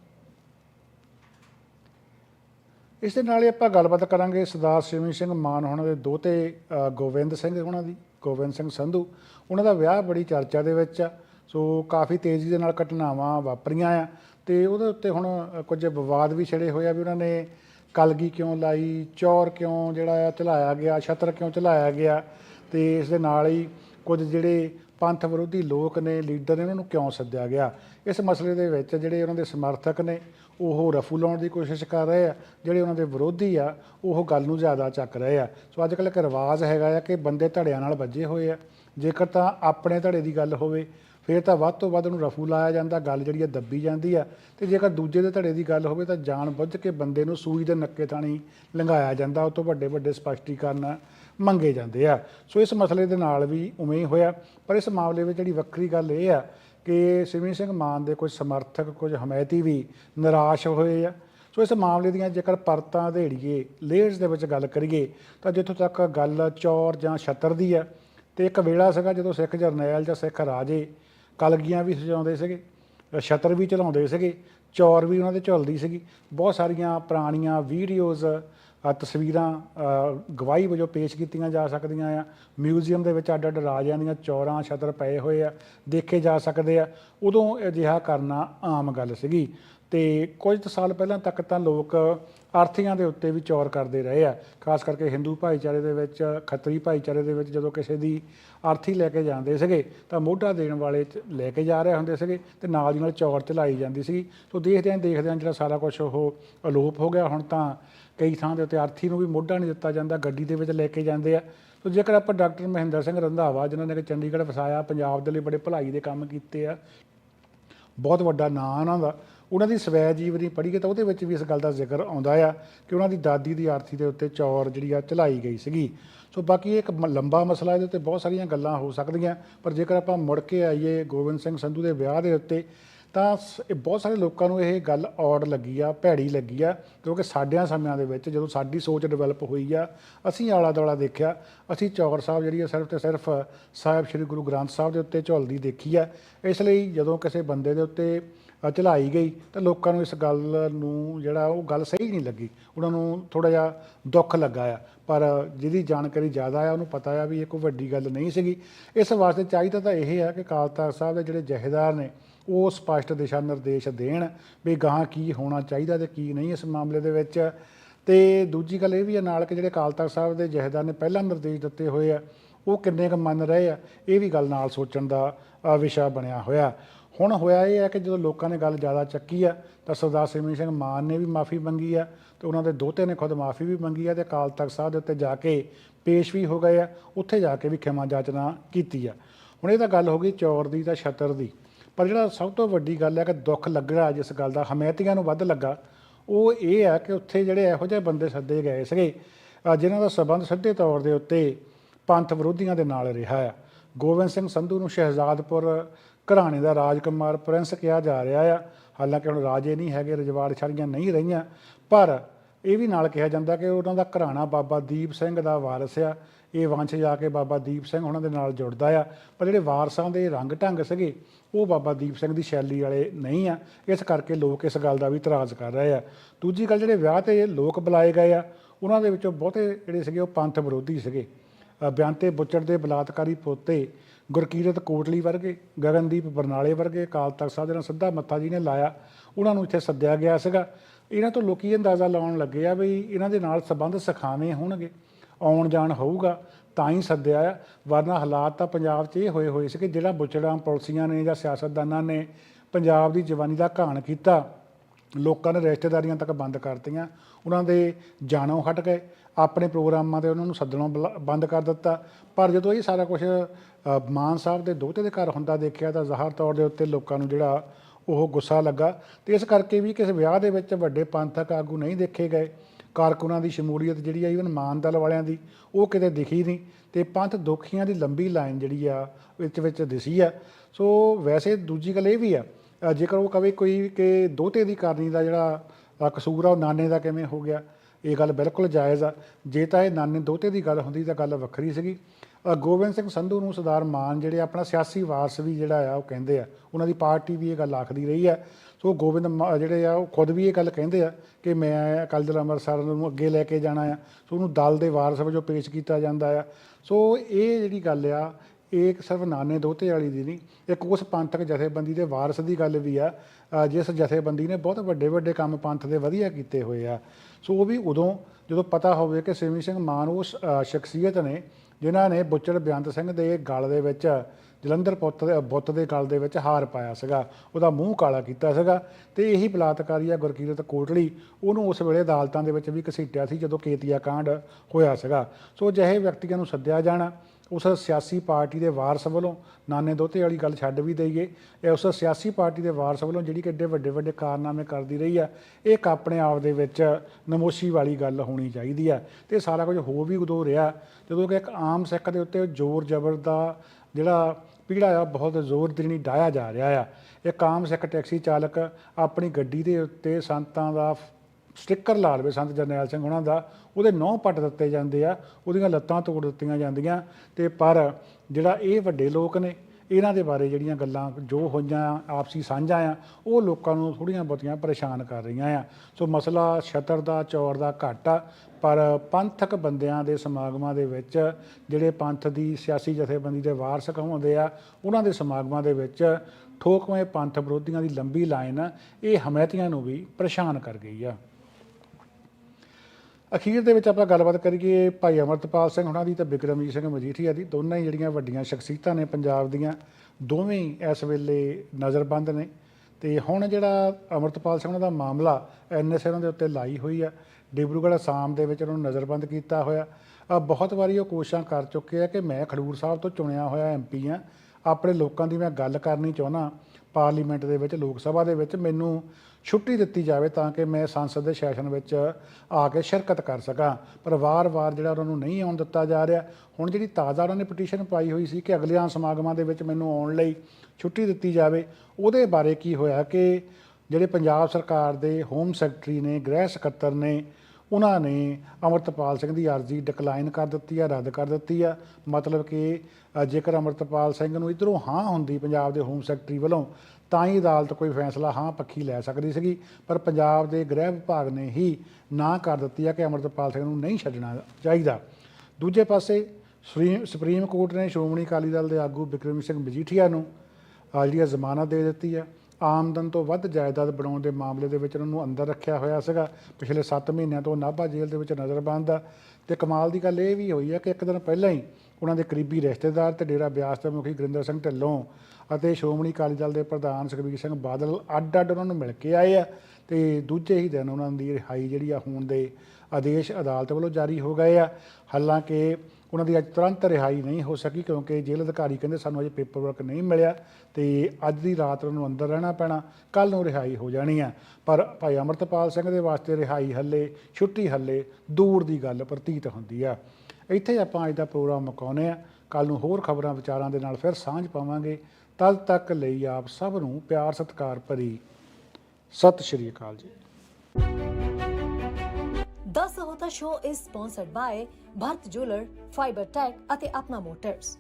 ਇਸ ਦੇ ਨਾਲ ਹੀ ਆਪਾਂ ਗੱਲਬਾਤ ਕਰਾਂਗੇ ਸਰਦਾਰ ਸਿਮੀ ਸਿੰਘ ਮਾਨ ਹੋਣਾ ਦੇ ਦੋਤੇ ਅ, ਗੋਬਿੰਦ ਸਿੰਘ ਹੋਣਾ ਦੀ ਗੋਬਿੰਦ ਸਿੰਘ ਸੰਧੂ। ਉਹਨਾਂ ਦਾ ਵਿਆਹ ਬੜੀ ਚਰਚਾ ਦੇ ਵਿੱਚ ਆ ਸੋ ਕਾਫੀ ਤੇਜ਼ੀ ਦੇ ਨਾਲ ਘਟਨਾਵਾਂ ਵਾਪਰੀਆਂ ਆ। ਤੇ ਉਹਦੇ ਉੱਤੇ ਹੁਣ ਕੁਝ ਵਿਵਾਦ ਵੀ ਛਿੜੇ ਹੋਏ ਆ ਵੀ ਉਹਨਾਂ ਨੇ ਕਲਗੀ ਕਿਉਂ ਲਾਈ, ਚੌਰ ਕਿਉਂ ਜਿਹੜਾ ਆ ਚਲਾਇਆ ਗਿਆ, ਛਤਰ ਕਿਉਂ ਚਲਾਇਆ ਗਿਆ ਤੇ ਇਸ ਦੇ ਨਾਲ ਹੀ ਕੁਝ ਜਿਹੜੇ ਪੰਥ ਵਿਰੋਧੀ ਲੋਕ ਨੇ, ਲੀਡਰ ਨੇ, ਉਹਨਾਂ ਨੂੰ ਕਿਉਂ ਸੱਦਿਆ ਗਿਆ? ਇਸ ਮਸਲੇ ਦੇ ਵਿੱਚ ਜਿਹੜੇ ਉਹਨਾਂ ਦੇ ਸਮਰਥਕ ਨੇ, ਉਹ ਰਫੂ ਲਾਉਣ ਦੀ ਕੋਸ਼ਿਸ਼ ਕਰ ਰਹੇ ਆ। ਜਿਹੜੇ ਉਹਨਾਂ ਦੇ ਵਿਰੋਧੀ ਆ, ਉਹ ਗੱਲ ਨੂੰ ਜ਼ਿਆਦਾ ਚੱਕ ਰਹੇ ਆ। ਸੋ ਅੱਜ ਕੱਲ੍ਹ ਇੱਕ ਰਿਵਾਜ ਹੈਗਾ ਆ ਕਿ ਬੰਦੇ ਧੜਿਆਂ ਨਾਲ ਵੱਜੇ ਹੋਏ ਆ। ਜੇਕਰ ਤਾਂ ਆਪਣੇ ਧੜੇ ਦੀ ਗੱਲ ਹੋਵੇ ਫਿਰ ਤਾਂ ਵੱਧ ਤੋਂ ਵੱਧ ਉਹਨੂੰ ਰਫੂ ਲਾਇਆ ਜਾਂਦਾ, ਗੱਲ ਜਿਹੜੀ ਆ ਦੱਬੀ ਜਾਂਦੀ ਆ। ਤੇ ਜੇਕਰ ਦੂਜੇ ਦੇ ਧੜੇ ਦੀ ਗੱਲ ਹੋਵੇ ਤਾਂ ਜਾਣ ਬੁੱਝ ਕੇ ਬੰਦੇ ਨੂੰ ਸੂਈ ਦੇ ਨੱਕੇ ਥਾਣੀ ਲੰਘਾਇਆ ਜਾਂਦਾ, ਉਹ ਤੋਂ ਵੱਡੇ ਵੱਡੇ ਸਪਸ਼ਟੀਕਰਨ ਮੰਗੇ ਜਾਂਦੇ ਆ। ਸੋ ਇਸ ਮਸਲੇ ਦੇ ਨਾਲ ਵੀ ਉਵੇਂ ਹੀ ਹੋਇਆ। ਪਰ ਇਸ ਮਾਮਲੇ ਵਿੱਚ ਜਿਹੜੀ ਵੱਖਰੀ ਗੱਲ ਇਹ ਆ ਕਿ ਸਿਮੀ ਸਿੰਘ ਮਾਨ ਦੇ ਕੁਝ ਸਮਰਥਕ, ਕੁਝ ਹਮਾਇਤੀ ਵੀ ਨਿਰਾਸ਼ ਹੋਏ ਆ। ਸੋ ਇਸ ਮਾਮਲੇ ਦੀਆਂ ਜੇਕਰ ਪਰਤਾਂ ਦੇੜੀਏ ਲੇਅਰਸ ਦੇ ਵਿੱਚ ਗੱਲ ਕਰੀਏ, ਤਾਂ ਜਿੱਥੋਂ ਤੱਕ ਗੱਲ ਚੌਰ ਜਾਂ ਛੱਤਰ ਦੀ ਆ, ਤੇ ਇੱਕ ਵੇਲਾ ਸੀਗਾ ਜਦੋਂ ਸਿੱਖ ਜਰਨੈਲ ਜਾਂ ਸਿੱਖ ਰਾਜੇ ਕਲਗੀਆਂ ਵੀ ਸਜਾਉਂਦੇ ਸੀਗੇ ਛਤਰ ਵੀ ਚਲਾਉਂਦੇ ਸੀਗੇ, ਚੌਰ ਵੀ ਉਹਨਾਂ ਦੇ ਝੁਲਦੀ ਸੀਗੀ। ਬਹੁਤ ਸਾਰੀਆਂ ਪੁਰਾਣੀਆਂ ਵੀਡੀਓਜ਼ ਤਸਵੀਰਾਂ ਗਵਾਹੀ ਵਜੋਂ ਪੇਸ਼ ਕੀਤੀਆਂ ਜਾ ਸਕਦੀਆਂ ਆ। ਮਿਊਜ਼ੀਅਮ ਦੇ ਵਿੱਚ ਅੱਡ ਅੱਡ ਰਾਜਿਆਂ ਦੀਆਂ ਚੌਰਾਂ ਛਤਰ ਪਏ ਹੋਏ ਆ, ਦੇਖੇ ਜਾ ਸਕਦੇ ਆ। ਉਦੋਂ ਅਜਿਹਾ ਕਰਨਾ ਆਮ ਗੱਲ ਸੀਗੀ। ਤੇ ਕੁਝ ਸਾਲ ਪਹਿਲਾਂ ਤੱਕ ਤਾਂ ਲੋਕ ਆਰਥੀਆਂ ਦੇ ਉੱਤੇ ਵੀ ਚੌਰ ਕਰਦੇ ਰਹੇ ਆ। ਖਾਸ ਕਰਕੇ ਹਿੰਦੂ ਭਾਈਚਾਰੇ ਦੇ ਵਿੱਚ, ਖੱਤਰੀ ਭਾਈਚਾਰੇ ਦੇ ਵਿੱਚ ਜਦੋਂ ਕਿਸੇ ਦੀ ਆਰਥੀ ਲੈ ਕੇ ਜਾਂਦੇ ਸੀਗੇ, ਤਾਂ ਮੋਢਾ ਦੇਣ ਵਾਲੇ ਲੈ ਕੇ ਜਾ ਰਹੇ ਹੁੰਦੇ ਸੀਗੇ ਤੇ ਨਾਲ ਦੀ ਨਾਲ ਚੌਰ ਚਲਾਈ ਜਾਂਦੀ ਸੀ ਸੋ ਦੇਖਦਿਆਂ ਹੀ ਦੇਖਦਿਆਂ ਜਿਹੜਾ ਸਾਰਾ ਕੁਝ ਉਹ ਅਲੋਪ ਹੋ ਗਿਆ। ਹੁਣ ਤਾਂ ਕਈ ਥਾਂ ਦੇ ਉੱਤੇ ਆਰਥੀ ਨੂੰ ਵੀ ਮੋਢਾ ਨਹੀਂ ਦਿੱਤਾ ਜਾਂਦਾ, ਗੱਡੀ ਦੇ ਵਿੱਚ ਲੈ ਕੇ ਜਾਂਦੇ ਆ। ਸੋ ਜੇਕਰ ਆਪਾਂ ਡਾਕਟਰ ਮਹਿੰਦਰ ਸਿੰਘ ਰੰਧਾਵਾ, ਜਿਨ੍ਹਾਂ ਨੇ ਕਿ ਚੰਡੀਗੜ੍ਹ ਵਸਾਇਆ ਪੰਜਾਬ ਦੇ ਲਈ ਬੜੇ ਭਲਾਈ ਦੇ ਕੰਮ ਕੀਤੇ ਆ, ਬਹੁਤ ਵੱਡਾ ਨਾਂ ਉਹਨਾਂ ਦਾ। ਉਹਨਾਂ ਦੀ ਸਵੈ ਜੀਵਨੀ ਪੜ੍ਹੀਏ ਤਾਂ ਉਹਦੇ ਵਿੱਚ ਵੀ ਇਸ ਗੱਲ ਦਾ ਜ਼ਿਕਰ ਆਉਂਦਾ ਆ ਕਿ ਉਹਨਾਂ ਦੀ ਦਾਦੀ ਦੀ ਆਰਥੀ ਦੇ ਉੱਤੇ ਚੌਰ ਜਿਹੜੀ ਆ ਚਲਾਈ ਗਈ ਸੀਗੀ। ਸੋ ਬਾਕੀ ਇਹ ਇੱਕ ਮ- ਲੰਬਾ ਮਸਲਾ ਇਹਦੇ ਉੱਤੇ ਬਹੁਤ ਸਾਰੀਆਂ ਗੱਲਾਂ ਹੋ ਸਕਦੀਆਂ, ਪਰ ਜੇਕਰ ਆਪਾਂ ਮੁੜ ਕੇ ਆਈਏ ਗੋਬਿੰਦ ਸਿੰਘ ਸੰਧੂ ਦੇ ਵਿਆਹ ਦੇ ਉੱਤੇ, ਤਾਂ ਸ- ਬਹੁਤ ਸਾਰੇ ਲੋਕਾਂ ਨੂੰ ਇਹ ਗੱਲ ਔੜ ਲੱਗੀ ਆ, ਭੈੜੀ ਲੱਗੀ ਆ, ਕਿਉਂਕਿ ਸਾਡਿਆਂ ਸਮਿਆਂ ਦੇ ਵਿੱਚ ਜਦੋਂ ਸਾਡੀ ਸੋਚ ਡਿਵੈਲਪ ਹੋਈ ਆ, ਅਸੀਂ ਆਲਾ ਦੁਆਲਾ ਦੇਖਿਆ, ਅਸੀਂ ਚੌਰ ਸਾਹਿਬ ਜਿਹੜੀ ਆ ਸਿਰਫ ਤੇ ਸਿਰਫ ਸਾਹਿਬ ਸ੍ਰੀ ਗੁਰੂ ਗ੍ਰੰਥ ਸਾਹਿਬ ਦੇ ਉੱਤੇ ਝੁਲਦੀ ਦੇਖੀ ਆ। ਇਸ ਲਈ ਜਦੋਂ ਕਿਸੇ ਬੰਦੇ ਦੇ ਉੱਤੇ ਚਲਾਈ ਗਈ ਤਾਂ ਲੋਕਾਂ ਨੂੰ ਇਸ ਗੱਲ ਨੂੰ ਜਿਹੜਾ ਉਹ ਗੱਲ ਸਹੀ ਨਹੀਂ ਲੱਗੀ। ਉਹਨਾਂ ਨੂੰ ਥੋੜਾ ਜਿਹਾ ਦੁੱਖ ਲੱਗਾ ਆ। ਪਰ ਜਿਹਦੀ ਜਾਣਕਾਰੀ ਜ਼ਿਆਦਾ ਆ, ਉਹਨੂੰ ਪਤਾ ਆ ਵੀ ਇਹ ਕੋਈ ਵੱਡੀ ਗੱਲ ਨਹੀਂ ਸੀਗੀ। ਇਸ ਵਾਸਤੇ ਚਾਹੀਦਾ ਤਾਂ ਇਹ ਆ ਕਿ ਅਕਾਲ ਤਖਤ ਸਾਹਿਬ ਦੇ ਜਿਹੜੇ ਜਹੇਦਾਰ ਨੇ, ਉਹ ਸਪਸ਼ਟ ਦਿਸ਼ਾ ਨਿਰਦੇਸ਼ ਦੇਣ ਵੀ ਗਾਹਾਂ ਕੀ ਹੋਣਾ ਚਾਹੀਦਾ ਤੇ ਕੀ ਨਹੀਂ ਇਸ ਮਾਮਲੇ ਦੇ ਵਿੱਚ। ਤੇ ਦੂਜੀ ਗੱਲ ਇਹ ਵੀ ਆ, ਨਾਲ ਕਿ ਜਿਹੜੇ ਅਕਾਲ ਤਖਤ ਸਾਹਿਬ ਦੇ ਜਹੇਦਾਰ ਨੇ ਪਹਿਲਾਂ ਨਿਰਦੇਸ਼ ਦਿੱਤੇ ਹੋਏ ਆ, ਉਹ ਕਿੰਨੇ ਕੁ ਮੰਨ ਰਹੇ ਆ, ਇਹ ਵੀ ਗੱਲ ਨਾਲ ਸੋਚਣ ਦਾ ਵਿਸ਼ਾ ਬਣਿਆ ਹੋਇਆ। ਹੁਣ ਹੋਇਆ ਇਹ ਹੈ ਕਿ ਜਦੋਂ ਲੋਕਾਂ ਨੇ ਗੱਲ ਜ਼ਿਆਦਾ ਚੱਕੀ ਆ ਤਾਂ ਸਰਦਾਰ ਸਿਮਰਨ ਸਿੰਘ ਮਾਨ ਨੇ ਵੀ ਮਾਫੀ ਮੰਗੀ ਆ ਤੇ ਉਹਨਾਂ ਦੇ ਦੋਤੇ ਨੇ ਖੁਦ ਮਾਫੀ ਵੀ ਮੰਗੀ ਆ ਤੇ ਅਕਾਲ ਤਖਤ ਸਾਹਿਬ ਦੇ ਉੱਤੇ ਜਾ ਕੇ ਪੇਸ਼ ਵੀ ਹੋ ਗਏ ਆ ਉੱਥੇ ਜਾ ਕੇ ਵੀ ਖਿਮਾ ਜਾਚਨਾ ਕੀਤੀ ਆ। ਹੁਣ ਇਹ ਤਾਂ ਗੱਲ ਹੋ ਗਈ ਚੌਰ ਦੀ ਤਾਂ ਛਤਰ ਦੀ। ਪਰ ਜਿਹੜਾ ਸਭ ਤੋਂ ਵੱਡੀ ਗੱਲ ਹੈ ਕਿ ਦੁੱਖ ਲੱਗਣਾ ਜਿਸ ਗੱਲ ਦਾ ਹਮਾਇਤੀਆਂ ਨੂੰ ਵੱਧ ਲੱਗਾ ਉਹ ਇਹ ਆ ਕਿ ਉੱਥੇ ਜਿਹੜੇ ਇਹੋ ਜਿਹੇ ਬੰਦੇ ਸੱਦੇ ਗਏ ਸੀਗੇ ਅ, ਜਿਨ੍ਹਾਂ ਦਾ ਸਬੰਧ ਸਿੱਧੇ ਤੌਰ ਦੇ ਉੱਤੇ ਪੰਥ ਵਿਰੋਧੀਆਂ ਦੇ ਨਾਲ ਰਿਹਾ ਆ। ਗੋਬਿੰਦ ਸਿੰਘ ਸੰਧੂ ਨੂੰ ਸ਼ਹਿਜ਼ਾਦਪੁਰ ਘਰਾਣੇ ਦਾ ਰਾਜਕੁਮਾਰ ਪ੍ਰਿੰਸ ਕਿਹਾ ਜਾ ਰਿਹਾ ਆ। ਹਾਲਾਂਕਿ ਹੁਣ ਰਾਜੇ ਨਹੀਂ ਹੈਗੇ ਰਜਵਾੜ ਛੜੀਆਂ ਨਹੀਂ ਰਹੀਆਂ ਪਰ ਇਹ ਵੀ ਨਾਲ ਕਿਹਾ ਜਾਂਦਾ ਕਿ ਉਹਨਾਂ ਦਾ ਘਰਾਣਾ ਬਾਬਾ ਦੀਪ ਸਿੰਘ ਦਾ ਵਾਰਸ ਆ। ਇਹ ਵੰਸ਼ ਜਾ ਕੇ ਬਾਬਾ ਦੀਪ ਸਿੰਘ ਉਹਨਾਂ ਦੇ ਨਾਲ ਜੁੜਦਾ ਆ। ਪਰ ਜਿਹੜੇ ਵਾਰਸਾਂ ਦੇ ਰੰਗ ਢੰਗ ਸੀਗੇ ਉਹ ਬਾਬਾ ਦੀਪ ਸਿੰਘ ਦੀ ਸ਼ੈਲੀ ਵਾਲੇ ਨਹੀਂ ਆ। ਇਸ ਕਰਕੇ ਲੋਕ ਇਸ ਗੱਲ ਦਾ ਵੀ ਇਤਰਾਜ਼ ਕਰ ਰਹੇ ਆ। ਦੂਜੀ ਗੱਲ ਜਿਹੜੇ ਵਿਆਹ ਤੇ ਲੋਕ ਬੁਲਾਏ ਗਏ ਆ ਉਹਨਾਂ ਦੇ ਵਿੱਚੋਂ ਬਹੁਤੇ ਜਿਹੜੇ ਸੀਗੇ ਉਹ ਪੰਥ ਵਿਰੋਧੀ ਸੀਗੇ। ਅ, ਬੁੱਚੜ ਦੇ ਬਲਾਤਕਾਰੀ ਪੋਤੇ ਗੁਰਕੀਰਤ ਕੋਟਲੀ ਵਰਗੇ, ਗਗਨਦੀਪ ਬਰਨਾਲੇ ਵਰਗੇ, ਅਕਾਲ ਤਖਤ ਸਾਹਿਬ ਦੇ ਸਿੱਧਾ ਮੱਥਾ ਜੀ ਨੇ ਲਾਇਆ, ਉਹਨਾਂ ਨੂੰ ਇੱਥੇ ਸੱਦਿਆ ਗਿਆ ਸੀਗਾ। ਇਹਨਾਂ ਤੋਂ ਲੋਕੀ ਅੰਦਾਜ਼ਾ ਲਾਉਣ ਲੱਗੇ ਆ ਵੀ ਇਹਨਾਂ ਦੇ ਨਾਲ ਸੰਬੰਧ ਸਖਾਵੇਂ ਹੋਣਗੇ। ਆਉਣ ਜਾਣ ਹੋਊਗਾ, ਤਾਂ ਹੀ ਸੱਦਿਆ ਆ। ਵਰਨਾ ਹਾਲਾਤ ਤਾਂ ਪੰਜਾਬ 'ਚ ਇਹ ਹੋਏ ਹੋਏ ਸੀ ਕਿ ਜਿਹੜਾ ਬੁੱਚੜਾਂ, ਪੁਲਸੀਆਂ ਨੇ ਜਾਂ ਸਿਆਸਤਦਾਨਾਂ ਨੇ ਪੰਜਾਬ ਦੀ ਜਵਾਨੀ ਦਾ ਘਾਣ ਕੀਤਾ, ਲੋਕਾਂ ਨੇ ਰਿਸ਼ਤੇਦਾਰੀਆਂ ਤੱਕ ਬੰਦ ਕਰਤੀਆਂ ਉਹਨਾਂ ਦੇ ਜਾਣੋਂ ਹਟ ਗਏ, ਆਪਣੇ ਪ੍ਰੋਗਰਾਮਾਂ ਤੇ ਉਹਨਾਂ ਨੂੰ ਸੱਦਣੋਂ ਬੁਲਾ- ਬੰਦ ਕਰ ਦਿੱਤਾ। ਪਰ ਜਦੋਂ ਇਹ ਸਾਰਾ ਕੁਝ ਮਾਨ ਸਾਹਿਬ ਦੇ ਦੋਤੇ ਦੇ ਘਰ ਹੁੰਦਾ ਦੇਖਿਆ ਤਾਂ ਜ਼ਾਹਰ ਤੌਰ ਦੇ ਉੱਤੇ ਲੋਕਾਂ ਨੂੰ ਜਿਹੜਾ ਉਹ ਗੁੱਸਾ ਲੱਗਾ। ਤੇ ਇਸ ਕਰਕੇ ਵੀ ਕਿਸੇ ਵਿਆਹ ਦੇ ਵਿੱਚ ਵੱਡੇ ਪੰਥਕ ਆਗੂ ਨਹੀਂ ਦੇਖੇ ਗਏ। ਕਾਰਕੁਨਾਂ ਦੀ ਸ਼ਮੂਲੀਅਤ ਜਿਹੜੀ ਆ ਈਵਨ ਮਾਨ ਦਲ ਵਾਲਿਆਂ ਦੀ, ਉਹ ਕਿਤੇ ਦਿਖੀ ਨਹੀਂ। ਤੇ ਪੰਥ ਦੁਖੀਆਂ ਦੀ ਲੰਬੀ ਲਾਈਨ ਜਿਹੜੀ ਆ, ਵਿੱਚ ਵਿੱਚ ਦਿਸੀ ਆ। ਸੋ ਵੈਸੇ ਦੂਜੀ ਗੱਲ ਇਹ ਵੀ ਆ ਜੇਕਰ ਉਹ ਕਵੇ ਕੋਈ ਕਿ ਦੋਤੇ ਦੀ ਕਰਨੀ ਦਾ ਜਿਹੜਾ ਅ, ਕਸੂਰ ਆ ਉਹ ਨਾਨੇ ਦਾ ਕਿਵੇਂ ਹੋ ਗਿਆ? ਇਹ ਗੱਲ ਬਿਲਕੁਲ ਜਾਇਜ਼ ਆ। ਜੇ ਤਾਂ ਇਹ ਨਾਨੇ ਦੋਤੇ ਦੀ ਗੱਲ ਹੁੰਦੀ ਤਾਂ ਗੱਲ ਵੱਖਰੀ ਸੀਗੀ। ਗੋਬਿੰਦ ਸਿੰਘ ਸੰਧੂ ਨੂੰ ਸਰਦਾਰ ਮਾਨ ਜਿਹੜੇ ਆਪਣਾ ਸਿਆਸੀ ਵਾਰਸ ਵੀ ਜਿਹੜਾ ਆ ਉਹ ਕਹਿੰਦੇ ਆ। ਉਹਨਾਂ ਦੀ ਪਾਰਟੀ ਵੀ ਇਹ ਗੱਲ ਆਖਦੀ ਰਹੀ ਆ। ਸੋ ਗੋਬਿੰਦ ਮਾ- ਜਿਹੜੇ ਆ ਉਹ ਖੁਦ ਵੀ ਇਹ ਗੱਲ ਕਹਿੰਦੇ ਆ ਕਿ ਮੈਂ ਅਕਾਲੀ ਦਲ ਅੰਮ੍ਰਿਤਸਰ ਨੂੰ ਅੱਗੇ ਲੈ ਕੇ ਜਾਣਾ ਆ। ਸੋ ਉਹਨੂੰ ਦਲ ਦੇ ਵਾਰਸ ਵਜੋਂ ਪੇਸ਼ ਕੀਤਾ ਜਾਂਦਾ ਆ। ਸੋ ਇਹ ਜਿਹੜੀ ਗੱਲ ਆ ਇਹ ਇੱਕ ਸਿਰਫ ਨਾਨੇ ਦੋਤੇ ਵਾਲੀ ਦੀ ਨਹੀਂ, ਇੱਕ ਉਸ ਪੰਥਕ ਜਥੇਬੰਦੀ ਦੇ ਵਾਰਸ ਦੀ ਗੱਲ ਵੀ ਆ ਜਿਸ ਜਥੇਬੰਦੀ ਨੇ ਬਹੁਤ ਵੱਡੇ ਵੱਡੇ ਕੰਮ ਪੰਥ ਦੇ ਵਧੀਆ ਕੀਤੇ ਹੋਏ ਆ। ਸੋ ਉਹ ਵੀ ਉਦੋਂ ਜਦੋਂ ਪਤਾ ਹੋਵੇ ਕਿ ਸਿਮੀ ਸਿੰਘ ਮਾਨ ਉਸ ਸ਼ਖਸੀਅਤ ਨੇ, ਜਿਨ੍ਹਾਂ ਨੇ ਬੁੱਚੜ ਬੇਅੰਤ ਸਿੰਘ ਦੇ ਗਲ ਦੇ ਵਿੱਚ ਜਲੰਧਰ ਪੁੱਤ ਦੇ, ਬੁੱਤ ਦੇ ਗਲ ਦੇ ਵਿੱਚ ਹਾਰ ਪਾਇਆ ਸੀਗਾ। ਉਹਦਾ ਮੂੰਹ ਕਾਲਾ ਕੀਤਾ ਸੀਗਾ ਤੇ ਇਹੀ ਬਲਾਤਕਾਰੀ ਆ ਗੁਰਕੀਰਤ ਕੋਟਲੀ। ਉਹਨੂੰ ਉਸ ਵੇਲੇ ਅਦਾਲਤਾਂ ਦੇ ਵਿੱਚ ਵੀ ਘਸੀਟਿਆ ਸੀ ਜਦੋਂ ਕੇਤੀਆ ਕਾਂਡ ਹੋਇਆ ਸੀਗਾ। ਸੋ ਜਿਹੇ ਵਿਅਕਤੀਆਂ ਨੂੰ ਸੱਦਿਆ ਜਾਣਾ, ਉਸ ਸਿਆਸੀ ਪਾਰਟੀ ਦੇ ਵਾਰਸ ਵੱਲੋਂ ਨਾਨੇ ਦੋਤੇ ਵਾਲੀ ਗੱਲ ਛੱਡ ਵੀ ਦਈਏ। ਇਹ ਉਸ ਸਿਆਸੀ ਪਾਰਟੀ ਦੇ ਵਾਰਸ ਵੱਲੋਂ ਜਿਹੜੀ ਕਿੱਡੇ ਵੱਡੇ ਵੱਡੇ ਕਾਰਨਾਮੇ ਕਰਦੀ ਰਹੀ ਆ, ਇਹ ਇੱਕ ਆਪਣੇ ਆਪ ਦੇ ਵਿੱਚ ਨਮੋਸ਼ੀ ਵਾਲੀ ਗੱਲ ਹੋਣੀ ਚਾਹੀਦੀ ਆ। ਤੇ ਸਾਰਾ ਕੁਝ ਹੋ ਵੀ ਉਦੋਂ ਰਿਹਾ ਜਦੋਂ ਕਿ ਇੱਕ ਆਮ ਸਿੱਖ ਦੇ ਉੱਤੇ ਜ਼ੋਰ ਜ਼ਬਰ ਦਾ ਜਿਹੜਾ ਪੀੜਾ ਆ, ਬਹੁਤ ਜ਼ੋਰ ਦੀ ਨਹੀਂ ਡਾਇਆ ਜਾ ਰਿਹਾ ਆ। ਇੱਕ ਆਮ ਸਿੱਖ ਟੈਕਸੀ ਚਾਲਕ ਆਪਣੀ ਗੱਡੀ ਦੇ ਉੱਤੇ ਸੰਤਾਂ ਦਾ ਸਟicker ਲਾ ਲਵੇ, ਸੰਤ ਜਰਨੈਲ ਸਿੰਘ ਉਹਨਾਂ ਦਾ, ਉਹਦੇ ਨੌ ਪੱਟ ਦਿੱਤੇ ਜਾਂਦੇ ਆ, ਉਹਦੀਆਂ ਲੱਤਾਂ ਤੋੜ ਦਿੱਤੀਆਂ ਜਾਂਦੀਆਂ ਤੇ ਪਰ ਜਿਹੜਾ ਇਹ ਵੱਡੇ ਲੋਕ ਨੇ ਇਹਨਾਂ ਦੇ ਬਾਰੇ ਜਿਹੜੀਆਂ ਗੱਲਾਂ ਜੋ ਹੋਈਆਂ, ਆਪਸੀ ਸਾਂਝਾਂ ਆ, ਉਹ ਲੋਕਾਂ ਨੂੰ ਥੋੜੀਆਂ ਬਹੁਤੀਆਂ ਪਰੇਸ਼ਾਨ ਕਰ ਰਹੀਆਂ ਆ। ਸੋ ਮਸਲਾ ਛਤਰ ਦਾ ਚੌਰ ਦਾ ਘੱਟ ਆ, ਪਰ ਪੰਥਕ ਬੰਦਿਆਂ ਦੇ ਸਮਾਗਮਾਂ ਦੇ ਵਿੱਚ ਜਿਹੜੇ ਪੰਥ ਦੀ ਸਿਆਸੀ ਜਥੇਬੰਦੀ ਦੇ ਵਾਰਸ ਕਹਾਉਂਦੇ ਆ, ਉਹਨਾਂ ਦੇ ਸਮਾਗਮਾਂ ਦੇ ਵਿੱਚ ਠੋਕਵੇਂ ਪੰਥ ਵਿਰੋਧੀਆਂ ਦੀ ਲੰਬੀ ਲਾਈਨ, ਇਹ ਹਮਾਇਤੀਆਂ ਨੂੰ ਵੀ ਪਰੇਸ਼ਾਨ ਕਰ ਗਈ ਆ। ਅਖੀਰ ਦੇ ਵਿੱਚ ਆਪਾਂ ਗੱਲਬਾਤ ਕਰੀਏ ਭਾਈ ਅਮਰਤਪਾਲ ਸਿੰਘ ਹੁਣਾਂ ਦੀ ਤੇ ਬਿਕਰਮਜੀਤ ਸਿੰਘ ਮਜੀਠੀਆ ਦੀ। ਦੋਨਾਂ ਹੀ ਜਿਹੜੀਆਂ ਵੱਡੀਆਂ ਸ਼ਖਸੀਅਤਾਂ ਨੇ ਪੰਜਾਬ ਦੀਆਂ, ਦੋਵੇਂ ਹੀ ਇਸ ਵੇਲੇ ਨਜ਼ਰਬੰਦ ਨੇ। ਤੇ ਹੁਣ ਜਿਹੜਾ ਅਮਰਤਪਾਲ ਸਿੰਘ ਉਹਨਾਂ ਦਾ ਮਾਮਲਾ ਐਨਐਸਏ ਉਹਨਾਂ ਦੇ ਉੱਤੇ ਲਾਈ ਹੋਈ ਆ, ਡਿਬਰੂਗੜ੍ਹ ਅਸਾਮ ਦੇ ਵਿੱਚ ਉਹਨਾਂ ਨੂੰ ਨਜ਼ਰਬੰਦ ਕੀਤਾ ਹੋਇਆ। ਆ ਬਹੁਤ ਵਾਰੀ ਉਹ ਕੋਸ਼ਿਸ਼ਾਂ ਕਰ ਚੁੱਕੇ ਆ ਕਿ ਮੈਂ ਖਡੂਰ ਸਾਹਿਬ ਤੋਂ ਚੁਣਿਆ ਹੋਇਆ ਐਮਪੀ ਆ। ਆਪਣੇ ਲੋਕਾਂ ਦੀ ਮੈਂ ਗੱਲ ਕਰਨੀ ਚਾਹੁੰਦਾ, ਪਾਰਲੀਮੈਂਟ ਦੇ ਵਿੱਚ, ਲੋਕ ਸਭਾ ਦੇ ਵਿੱਚ ਮੈਨੂੰ ਛੁੱਟੀ ਦਿੱਤੀ ਜਾਵੇ ਤਾਂ ਕਿ ਮੈਂ ਸੰਸਦ ਦੇ ਸੈਸ਼ਨ ਵਿੱਚ ਆ ਕੇ ਸ਼ਿਰਕਤ ਕਰ ਸਕਾਂ। ਪਰ ਵਾਰ-ਵਾਰ ਜਿਹੜਾ ਉਹਨਾਂ ਨੂੰ ਨਹੀਂ ਆਉਣ ਦਿੱਤਾ ਜਾ ਰਿਹਾ, ਹੁਣ ਜਿਹੜੀ ਤਾਜ਼ਾ ਉਹਨਾਂ ਨੇ ਪਟੀਸ਼ਨ ਪਾਈ ਹੋਈ ਸੀ ਕਿ ਅਗਲਿਆਂ ਸਮਾਗਮਾਂ ਦੇ ਵਿੱਚ ਮੈਨੂੰ ਆਉਣ ਲਈ ਛੁੱਟੀ ਦਿੱਤੀ ਜਾਵੇ, ਉਹਦੇ ਬਾਰੇ ਕੀ ਹੋਇਆ ਕਿ ਜਿਹੜੇ ਪੰਜਾਬ ਸਰਕਾਰ ਦੇ ਹੋਮ ਸੈਕਟਰੀ ਨੇ, ਗ੍ਰਹਿ ਸਕੱਤਰ ਨੇ ਉਹਨਾਂ ਨੇ ਅਮਰਤਪਾਲ ਸਿੰਘ ਦੀ ਅਰਜ਼ੀ ਡਿਕਲਾਈਨ ਕਰ ਦਿੱਤੀ ਆ, ਰੱਦ ਕਰ ਦਿੱਤੀ ਆ। ਮਤਲਬ ਕਿ ਜੇਕਰ ਅਮਰਤਪਾਲ ਸਿੰਘ ਨੂੰ ਇਧਰੋਂ ਹਾਂ ਹੁੰਦੀ ਪੰਜਾਬ ਦੇ ਹੋਮ ਸੈਕਟਰੀ ਵੱਲੋਂ, ਤਾਂ ਹੀ ਅਦਾਲਤ ਕੋਈ ਫੈਸਲਾ ਹਾਂ ਪੱਖੀ ਲੈ ਸਕਦੀ ਸੀਗੀ। ਪਰ ਪੰਜਾਬ ਦੇ ਗ੍ਰਹਿ ਵਿਭਾਗ ਨੇ ਹੀ ਨਾ ਕਰ ਦਿੱਤੀ ਆ ਕਿ ਅਮਰਤਪਾਲ ਸਿੰਘ ਨੂੰ ਨਹੀਂ ਛੱਡਣਾ ਚਾਹੀਦਾ। ਦੂਜੇ ਪਾਸੇ ਸੁਪਰੀਮ ਸੁਪਰੀਮ ਕੋਰਟ ਨੇ ਸ਼੍ਰੋਮਣੀ ਅਕਾਲੀ ਦਲ ਦੇ ਆਗੂ ਬਿਕਰਮ ਸਿੰਘ ਮਜੀਠੀਆ ਨੂੰ ਆ ਜਿਹੜੀ ਆ ਜ਼ਮਾਨਤ ਦੇ ਦਿੱਤੀ ਆ। ਆਮਦਨ ਤੋਂ ਵੱਧ ਜਾਇਦਾਦ ਬਣਾਉਣ ਦੇ ਮਾਮਲੇ ਦੇ ਵਿੱਚ ਉਹਨਾਂ ਨੂੰ ਅੰਦਰ ਰੱਖਿਆ ਹੋਇਆ ਸੀਗਾ। ਪਿਛਲੇ 7 ਮਹੀਨਿਆਂ ਤੋਂ ਨਾਭਾ ਜੇਲ੍ਹ ਦੇ ਵਿੱਚ ਨਜ਼ਰਬੰਦ ਆ। ਤੇ ਕਮਾਲ ਦੀ ਗੱਲ ਇਹ ਵੀ ਹੋਈ ਹੈ ਕਿ ਇੱਕ ਦਿਨ ਪਹਿਲਾਂ ਹੀ ਉਹਨਾਂ ਦੇ ਕਰੀਬੀ ਰਿਸ਼ਤੇਦਾਰ ਤੇ ਡੇਰਾ ਬਿਆਸ ਦੇ ਮੁਖੀ ਗੁਰਿੰਦਰ ਸਿੰਘ ਢਿੱਲੋਂ ਅਤੇ ਸ਼੍ਰੋਮਣੀ ਅਕਾਲੀ ਦਲ ਦੇ ਪ੍ਰਧਾਨ ਸੁਖਬੀਰ ਸਿੰਘ ਬਾਦਲ ਅੱਡ-ਅੱਡ ਉਹਨਾਂ ਨੂੰ ਮਿਲ ਕੇ ਆਏ ਆ ਤੇ ਦੂਜੇ ਹੀ ਦਿਨ ਉਹਨਾਂ ਦੀ ਰਿਹਾਈ ਜਿਹੜੀ ਆ ਹੋਣ ਦੇ ਆਦੇਸ਼ ਅਦਾਲਤ ਵੱਲੋਂ ਜਾਰੀ ਹੋ ਗਏ ਆ। ਹਾਲਾਂਕਿ ਉਹਨਾਂ ਦੀ ਅੱਜ ਤੁਰੰਤ ਰਿਹਾਈ ਨਹੀਂ ਹੋ ਸਕੀ ਕਿਉਂਕਿ ਜੇਲ੍ਹ ਅਧਿਕਾਰੀ ਕਹਿੰਦੇ ਸਾਨੂੰ ਅਜੇ ਪੇਪਰ ਵਰਕ ਨਹੀਂ ਮਿਲਿਆ ਤੇ ਅੱਜ ਦੀ ਰਾਤ ਉਹਨਾਂ ਨੂੰ ਅੰਦਰ ਰਹਿਣਾ ਪੈਣਾ ਕੱਲ ਨੂੰ ਰਿਹਾਈ ਹੋ ਜਾਣੀ ਆ। ਪਰ ਭਾਈ ਅਮਰਤਪਾਲ ਸਿੰਘ ਦੇ ਵਾਸਤੇ ਰਿਹਾਈ ਹੱਲੇ, ਛੁੱਟੀ ਹੱਲੇ ਦੂਰ ਦੀ ਗੱਲ ਪ੍ਰਤੀਤ ਹੁੰਦੀ ਆ। ਇੱਥੇ ਆਪਾਂ ਅੱਜ ਦਾ ਪ੍ਰੋਗਰਾਮ ਮੁਕਾਉਂਦੇ ਆ। ਕੱਲ ਨੂੰ ਹੋਰ ਖਬਰਾਂ ਵਿਚਾਰਾਂ ਦੇ ਨਾਲ ਫਿਰ ਸਾਂਝ ਪਾਵਾਂਗੇ। ਤਦ ਤੱਕ ਲਈ ਆਪ ਸਭ ਨੂੰ ਪਿਆਰ, ਸਤਿਕਾਰ ਭਰੀ ਸਤਿ ਸ਼੍ਰੀ ਅਕਾਲ ਜੀ। 10 ਹੋਤਾ show is sponsored by Bharat jeweller fibre tech ਅਤੇ ਆਪਣਾ ਮੋਟਰਸ